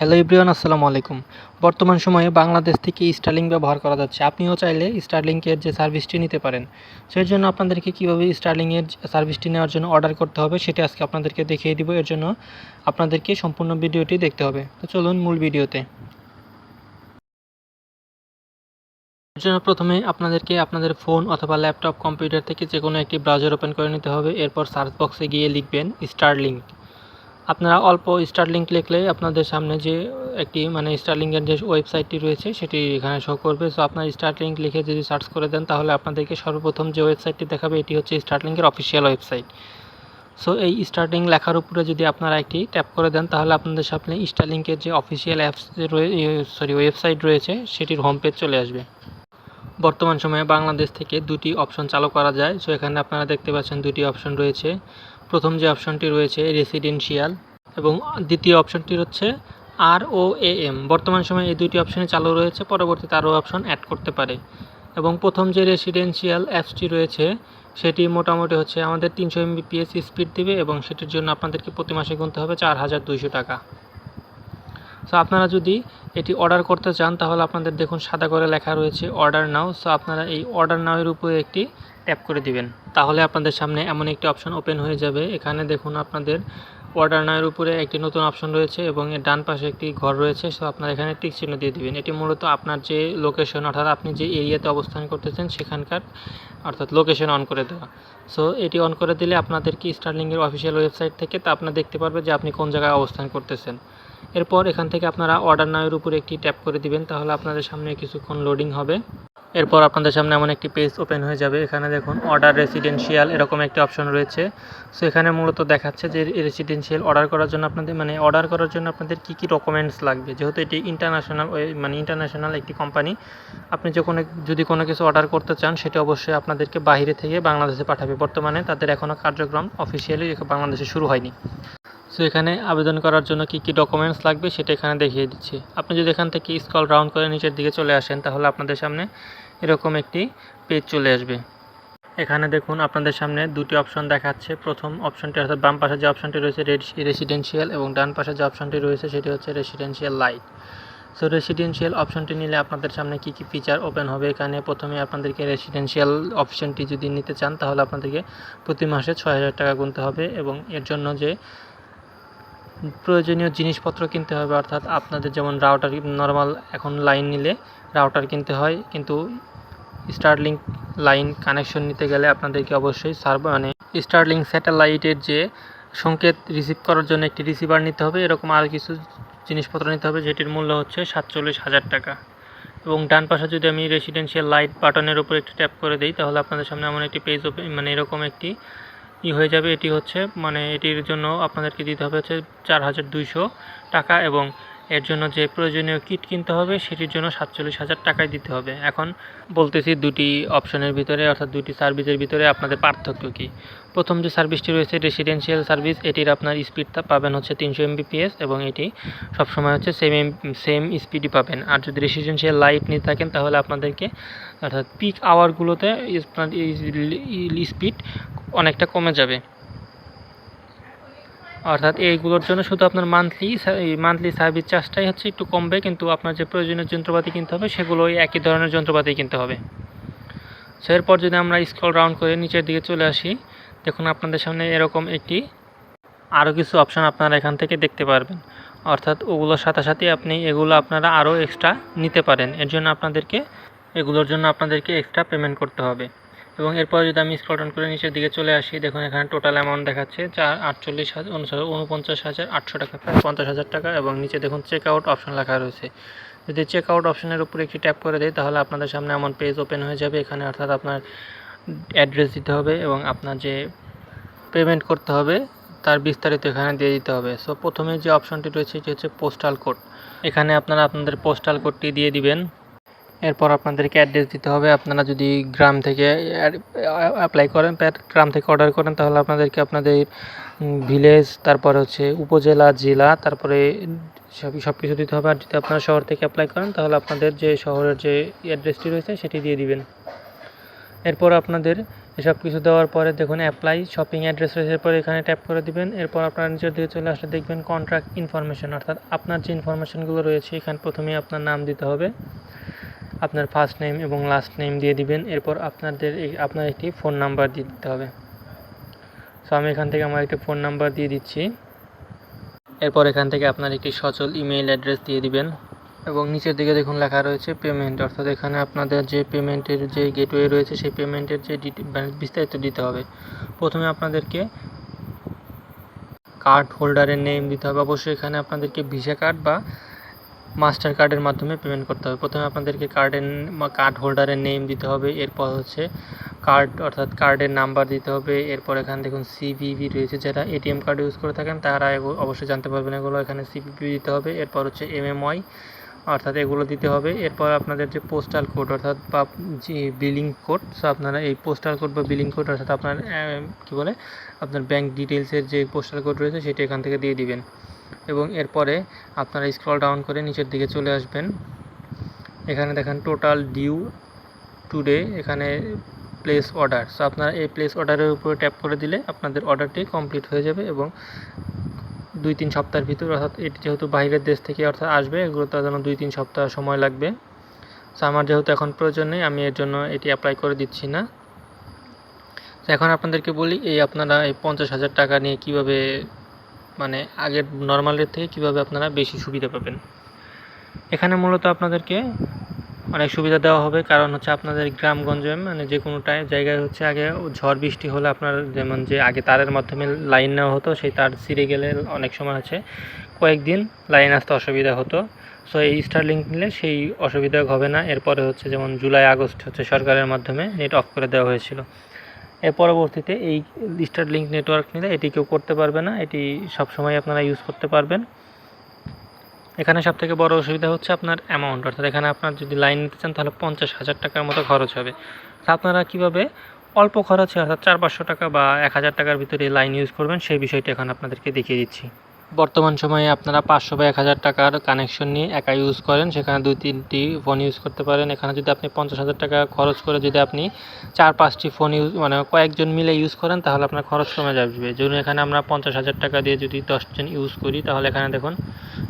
Hello ইব্রিয়ান আসসালামু আলাইকুম। বর্তমান সময়ে বাংলাদেশ থেকে স্টারলিং ব্যবহার করা যাচ্ছে। আপনিও চাইলে স্টারলিংকের যে সার্ভিসটি নিতে পারেন। সেই জন্য আপনাদেরকে কীভাবে স্টারলিংয়ের সার্ভিসটি নেওয়ার জন্য অর্ডার করতে হবে সেটা আজকে আপনাদেরকে দেখিয়ে দিব। এর জন্য আপনাদেরকে সম্পূর্ণ ভিডিওটি দেখতে হবে। তো চলুন মূল ভিডিওতে। এর জন্য প্রথমে আপনাদেরকে আপনাদের ফোন অথবা ল্যাপটপ কম্পিউটার থেকে যে কোনো একটি ব্রাউজার ওপেন করে নিতে হবে। এরপর সার্চ বক্সে গিয়ে লিখবেন স্টারলিংক আপনারা অল্প স্টারলিংক লিখলেই আপনাদের সামনে যে একটি মানে স্টারলিংকের যে ওয়েবসাইটটি রয়েছে সেটি এখানে শো করবে। সো আপনার স্টারলিংক লিখে যদি সার্চ করে দেন, তাহলে আপনাদেরকে সর্বপ্রথম যে ওয়েবসাইটটি দেখাবে, এটি হচ্ছে স্টারলিংকের অফিসিয়াল ওয়েবসাইট সো এই স্টার্টিং লেখার উপরে যদি আপনারা একটি ট্যাপ করে দেন, তাহলে আপনাদের সামনে স্টারলিংকের যে অফিসিয়াল অ্যাপস সরি ওয়েবসাইট রয়েছে, সেটির হোম পেজ চলে আসবে। বর্তমান সময়ে বাংলাদেশ থেকে দুটি অপশন চালু করা যায়। সো এখানে আপনারা দেখতে পাচ্ছেন দুটি অপশন রয়েছে। প্রথম যে অপশনটি রয়েছে রেসিডেন্সিয়াল এবং দ্বিতীয় অপশনটি হচ্ছে আর ও এম বর্তমান সময়ে এই দুটি অপশনে চালু রয়েছে, পরবর্তীতে আরও অপশন অ্যাড করতে পারে। এবং প্রথম যে রেসিডেন্সিয়াল অ্যাপসটি রয়েছে, সেটি মোটামুটি হচ্ছে আমাদের তিনশো এমবিপিএস স্পিড দেবে এবং সেটির জন্য আপনাদেরকে প্রতি মাসে গুনতে হবে চার হাজার দুইশো টাকা। সো আপনারা যদি এটি অর্ডার করতে চান, তাহলে আপনাদের দেখুন সাদা করে লেখা রয়েছে অর্ডার নাও সো আপনারা এই অর্ডার নাওয়ের উপরে একটি ট্যাপ করে দিবেন। তাহলে আপনাদের সামনে এমন একটি অপশন ওপেন হয়ে যাবে। এখানে দেখুন আপনাদের অর্ডার নাওয়ের উপরে একটি নতুন অপশন রয়েছে এবং এর ডান পাশে একটি ঘর রয়েছে। সো আপনারা এখানে টিক চিহ্ন দিয়ে দিবেন। এটি মূলত আপনার যে লোকেশন অর্থাৎ আপনি যে এরিয়াতে অবস্থান করতেছেন, সেখানকার, অর্থাৎ লোকেশন অন করে দেওয়া। সো এটি অন করে দিলে আপনাদের আপনাদেরকে স্টারলিংয়ের অফিসিয়াল ওয়েবসাইট থেকে তা আপনার দেখতে পারবে যে আপনি কোন জায়গায় অবস্থান করতেছেন। এরপর এখান থেকে আপনারা অর্ডার নাওয়ের উপরে একটি ট্যাপ করে দিবেন, তাহলে আপনাদের সামনে কিছুক্ষণ লোডিং হবে। এরপর আপনাদের সামনে এমন একটি পেজ ওপেন হয়ে যাবে, এখানে দেখুন অর্ডার রেসিডেন্সিয়াল এরকম একটি অপশন রয়েছে। সো এখানে মূলত দেখাচ্ছে যে রেসিডেন্সিয়াল অর্ডার করার জন্য আপনাদের মানে অর্ডার করার জন্য আপনাদের কী কী ডকুমেন্টস লাগবে। যেহেতু এটি ইন্টারন্যাশনাল মানে ইন্টারন্যাশনাল একটি কোম্পানি আপনি যে কোনো, যদি কোনো কিছু অর্ডার করতে চান, সেটা অবশ্যই আপনাদেরকে বাইরে থেকে বাংলাদেশে পাঠাবে। বর্তমানে তাদের এখনও কার্যক্রম অফিসিয়ালি বাংলাদেশে শুরু হয়নি। সো এখানে আবেদন করার জন্য কি কি ডকুমেন্টস লাগবে সেটা এখানে দেখিয়ে দিচ্ছি। আপনি যদি এখান থেকে স্কল রাউন্ড করে নিচের দিকে চলে আসেন, তাহলে আপনাদের সামনে এরকম একটি পেজ চলে আসবে। এখানে দেখুন আপনাদের সামনে দুটি অপশন দেখাচ্ছে। প্রথম অপশনটি অর্থাৎ বাম পাশে যে অপশনটি রয়েছে রেসিডেন্সিয়াল এবং ডান পাশে যে অপশনটি রয়েছে, সেটি হচ্ছে রেসিডেন্সিয়াল লাইট সো রেসিডেন্সিয়াল অপশনটি নিলে আপনাদের সামনে কি কি ফিচার ওপেন হবে? এখানে প্রথমে আপনাদেরকে রেসিডেন্সিয়াল অপশনটি যদি নিতে চান, তাহলে আপনাদেরকে প্রতি মাসে ছয় হাজার টাকা গুনতে হবে এবং এর জন্য যে প্রয়োজনীয় জিনিসপত্র কিনতে হবে, অর্থাৎ আপনাদের যেমন রাউটার নর্মাল এখন লাইন নিলে রাউটার কিনতে হয়, কিন্তু স্টারলিংক লাইন কানেকশন নিতে গেলে আপনাদেরকে অবশ্যই সার্ভ মানে স্টারলিং স্যাটেলাইটের যে সংকেত রিসিভ করার জন্য একটি রিসিভার নিতে হবে, এরকম আরও কিছু জিনিসপত্র নিতে হবে, যেটির মূল্য হচ্ছে সাতচল্লিশ হাজার টাকা। এবং ডান পাশে যদি আমি রেসিডেন্সিয়াল লাইট বাটনের উপর একটি ট্যাপ করে দিই, তাহলে আপনাদের সামনে এমন একটি পেজ মানে এরকম একটি ই হয়ে যাবে, এটি হচ্ছে মানে এটির জন্য আপনাদেরকে দিতে হবে হচ্ছে চার হাজার দুইশো টাকা এবং এর জন্য যে প্রয়োজনীয় কিট কিনতে হবে, সেটির জন্য সাতচল্লিশ হাজার টাকাই দিতে হবে। এখন বলতেছি দুটি অপশনের ভিতরে, অর্থাৎ দুটি সার্ভিসের ভিতরে আপনাদের পার্থক্য কী? প্রথম যে সার্ভিসটি রয়েছে রেসিডেন্সিয়াল সার্ভিস এটির আপনার স্পিডটা পাবেন হচ্ছে তিনশো এমবিপিএস এবং এটি সবসময় হচ্ছে সেম সেম স্পিডই পাবেন। আর যদি রেসিডেন্সিয়াল লাইট নিয়ে থাকেন, তাহলে আপনাদেরকে, অর্থাৎ পিক আওয়ারগুলোতে আপনার স্পিড অনেকটা কমে যাবে। অর্থাৎ এইগুলোর জন্য শুধু আপনার মান্থলি মান্থলি সার্ভিস চার্জটাই হচ্ছে একটু কমবে, কিন্তু আপনার যে প্রয়োজনীয় যন্ত্রপাতি কিনতে হবে সেগুলো ওই একই ধরনের যন্ত্রপাতি কিনতে হবে। সো এরপর যদি আমরা স্ক্রল রাউন্ড করে নিচের দিকে চলে আসি, দেখুন আপনাদের সামনে এরকম একটি আরও কিছু অপশান আপনারা এখান থেকে দেখতে পারবেন। অর্থাৎ ওগুলোর সাথে সাথে আপনি এগুলো আপনারা আরও এক্সট্রা নিতে পারেন। এর জন্য আপনাদেরকে, এগুলোর জন্য আপনাদেরকে এক্সট্রা পেমেন্ট করতে হবে। এবং এরপর যদি আমি স্ক্রল ডাউন করে নিচের দিকে চলে আসি, দেখুন এখানে টোটাল অ্যামাউন্ট দেখাচ্ছে চার আটচল্লিশ হাজার অনুসারে উনপঞ্চাশ হাজার আটশো টাকা, প্রায় পঞ্চাশ হাজার টাকা এবং নিচে দেখুন চেক আউট অপশন লেখা রয়েছে। যদি চেক আউট অপশনের উপরে একটি ট্যাপ করে দেয় তাহলে আপনাদের সামনে এমন পেজ ওপেন হয়ে যাবে, এখানে অর্থাৎ আপনার অ্যাড্রেস দিতে হবে এবং আপনার যে পেমেন্ট করতে হবে, তার বিস্তারিত এখানে দিয়ে দিতে হবে। সো প্রথমে যে অপশনটি রয়েছে, সেটি হচ্ছে পোস্টাল কোড এখানে আপনারা আপনাদের পোস্টাল কোডটি দিয়ে দিবেন। এরপর আপনাদেরকে অ্যাড্রেস দিতে হবে। আপনারা যদি গ্রাম থেকে অ্যাপ্লাই করেন গ্রাম থেকে অর্ডার করেন, তাহলে আপনাদেরকে আপনাদের ভিলেজ তারপর হচ্ছে উপজেলা, জেলা, তারপরে সব সব কিছু দিতে হবে। আর যদি আপনারা শহর থেকে অ্যাপ্লাই করেন, তাহলে আপনাদের যে শহরের যে অ্যাড্রেসটি রয়েছে, সেটি দিয়ে দিবেন। এরপর আপনাদের এসব কিছু দেওয়ার পরে দেখুন অ্যাপ্লাই শপিং অ্যাড্রেস রয়েছে। এরপর এখানে ট্যাপ করে দিবেন। এরপর আপনার নিচের দিকে চলে আসলে দেখবেন কন্ট্রাক্ট ইনফরমেশন অর্থাৎ আপনার যে ইনফরমেশনগুলো রয়েছে, এখানে প্রথমেই আপনার নাম দিতে হবে। আপনার ফার্স্ট নেম এবং লাস্ট নেম দিয়ে দিবেন। এরপর আপনাদের আপনার একটি ফোন নাম্বার দিয়ে দিতে হবে। সো আমি এখান থেকে আমার একটি ফোন নাম্বার দিয়ে দিচ্ছি। এরপর এখান থেকে আপনার একটি সচল ইমেইল অ্যাড্রেস দিয়ে দিবেন। এবং নিচের দিকে দেখুন লেখা রয়েছে পেমেন্ট অর্থাৎ এখানে আপনাদের যে পেমেন্টের যে গেটওয়ে রয়েছে, সেই পেমেন্টের যে মানে বিস্তারিত দিতে হবে। প্রথমে আপনাদেরকে কার্ড হোল্ডারের নেম দিতে হবে। অবশ্যই এখানে আপনাদেরকে ভিসা কার্ড বা মাস্টার কার্ডের মাধ্যমে পেমেন্ট করতে হবে। প্রথমে আপনাদেরকে কার্ডের কার্ড হোল্ডারের নেম দিতে হবে, এরপর হচ্ছে কার্ড অর্থাৎ কার্ডের নাম্বার দিতে হবে, এরপর এখানে দেখুন সিভিভি রয়েছে। যারা এটিএম কার্ড ইউজ করে থাকেন, তারা অবশ্যই জানতে পারবেন এগুলো। এখানে সিভিভি দিতে হবে, এরপর হচ্ছে এমএমওয়াই অর্থাৎ এগুলো দিতে হবে। এরপর আপনাদের যে পোস্টাল কোড অর্থাৎ বা যে বিলিং কোড সো আপনারা এই পোস্টাল কোড বা বিলিং কোড অর্থাৎ আপনার কী বলে, আপনার ব্যাংক ডিটেলসের যে পোস্টাল কোড রয়েছে, সেটা এখান থেকে দিয়ে দিবেন। এবং এরপরে আপনারা স্ক্রল ডাউন করে নিচের দিকে চলে আসবেন। এখানে দেখেন টোটাল ডিউ টুডে এখানে প্লেস অর্ডার সো আপনারা এই প্লেস অর্ডারের উপরে ট্যাপ করে দিলে আপনাদের অর্ডারটি কমপ্লিট হয়ে যাবে এবং দুই তিন সপ্তাহের ভিতর, অর্থাৎ এটি যেহেতু বাইরের দেশ থেকে অর্থাৎ আসবে, এগুলো তার জন্য দুই তিন সপ্তাহ সময় লাগবে। সো আমার যেহেতু এখন প্রয়োজন নেই, আমি এর জন্য এটি অ্যাপ্লাই করে দিচ্ছি না। তো এখন আপনাদেরকে বলি, এই আপনারা এই পঞ্চাশ হাজার টাকা নিয়ে কীভাবে মানে আগের নর্মাল রেট থেকে কীভাবে আপনারা বেশি সুবিধা পাবেন। এখানে মূলত আপনাদেরকে অনেক সুবিধা দেওয়া হবে। কারণ হচ্ছে আপনাদের গ্রামগঞ্জে মানে যে কোনো টাই, জায়গায় হচ্ছে আগে ঝড় বৃষ্টি হলে আপনার যেমন যে আগে তারের মাধ্যমে লাইন নেওয়া হতো, সেই তার ছিঁড়ে গেলে অনেক সময় হচ্ছে কয়েকদিন লাইন আসতে অসুবিধা হতো। সো এই স্টারলিংক নিলে সেই অসুবিধা হবে না। এরপরে হচ্ছে যেমন জুলাই, আগস্ট হচ্ছে সরকারের মাধ্যমে নেট অফ করে দেওয়া হয়েছিল। এর পরবর্তীতে এই স্টারলিংক নেটওয়ার্ক নিলে এটি কেউ করতে পারবে না। এটি সবসময় আপনারা ইউজ করতে পারবেন। এখানে সব থেকে বড় অসুবিধা হচ্ছে আপনার অ্যামাউন্ট অর্থাৎ এখানে আপনার যদি লাইন নিতে চান তাহলে পঞ্চাশ হাজার টাকার মতো খরচ হবে। আপনারা কীভাবে অল্প খরচে, অর্থাৎ চার পাঁচশো টাকা বা এক হাজার টাকার ভিতরে লাইন ইউজ করবেন, সেই বিষয়টি এখন আপনাদেরকে দেখিয়ে দিচ্ছি। বর্তমান সময়ে আপনারা পাঁচশো বা এক হাজার টাকার কানেকশন নিয়ে একা ইউজ করেন, সেখানে দুই, তিনটি ফোন ইউজ করতে পারেন। এখানে যদি আপনি পঞ্চাশ হাজার টাকা খরচ করে যদি আপনি চার, পাঁচটি ফোন ইউজ মানে কয়েকজন মিলে ইউজ করেন, তাহলে আপনার খরচ কমে যাবে। যেমন এখানে আমরা পঞ্চাশ হাজার টাকা দিয়ে যদি দশজন ইউজ করি, তাহলে এখানে দেখুন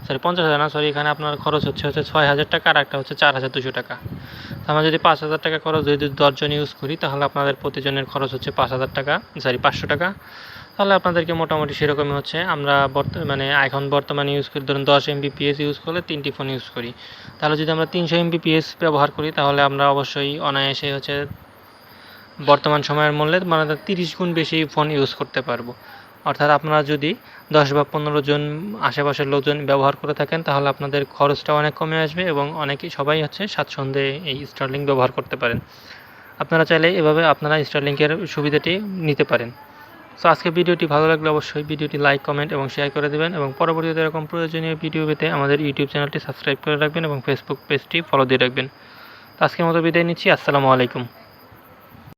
সরি পঞ্চাশ হাজার না সরি এখানে আপনার খরচ হচ্ছে হচ্ছে ছয় হাজার টাকা, আর একটা হচ্ছে চার হাজার দুশো টাকা। আমরা যদি পাঁচ হাজার টাকা খরচ যদি দশজন ইউজ করি, তাহলে আপনাদের প্রতিজনের খরচ হচ্ছে পাঁচ হাজার টাকা সরি পাঁচশো টাকা। তাহলে আপনাদেরকে মোটামুটি সেরকমই হচ্ছে। আমরা মানে এখন বর্তমানে ইউজ করি, ধরুন দশ এমবিপিএস ইউজ করলে তিনটি ফোন ইউজ করি। তাহলে যদি আমরা তিনশো এমবিপিএস ব্যবহার করি, তাহলে আমরা অবশ্যই অনায়াসে হচ্ছে বর্তমান সময়ের মূল্যে মানে তিরিশ গুণ বেশি ফোন ইউজ করতে পারব। অর্থাৎ আপনারা যদি দশ বা পনেরো জন আশেপাশের লোকজন ব্যবহার করে থাকেন, তাহলে আপনাদের খরচটা অনেক কমে আসবে এবং অনেকেই সবাই হচ্ছে স্বাচ্ছন্দ্যে এই স্টারলিংক ব্যবহার করতে পারেন। আপনারা চাইলে এভাবে আপনারা স্টারলিংকের সুবিধাটি নিতে পারেন। সো আজকে ভিডিওটি ভালো লাগলে অবশ্যই ভিডিওটি লাইক কমেন্ট এবং শেয়ার করে দেবেন এবং পরবর্তীতে এরকম প্রয়োজনীয় ভিডিও পেতে আমাদের ইউটিউব চ্যানেলটি সাবস্ক্রাইব করে রাখবেন এবং ফেসবুক পেজটি ফলো দিয়ে রাখবেন। আজকের মতো বিদায় নিচ্ছি। আসসালামু আলাইকুম।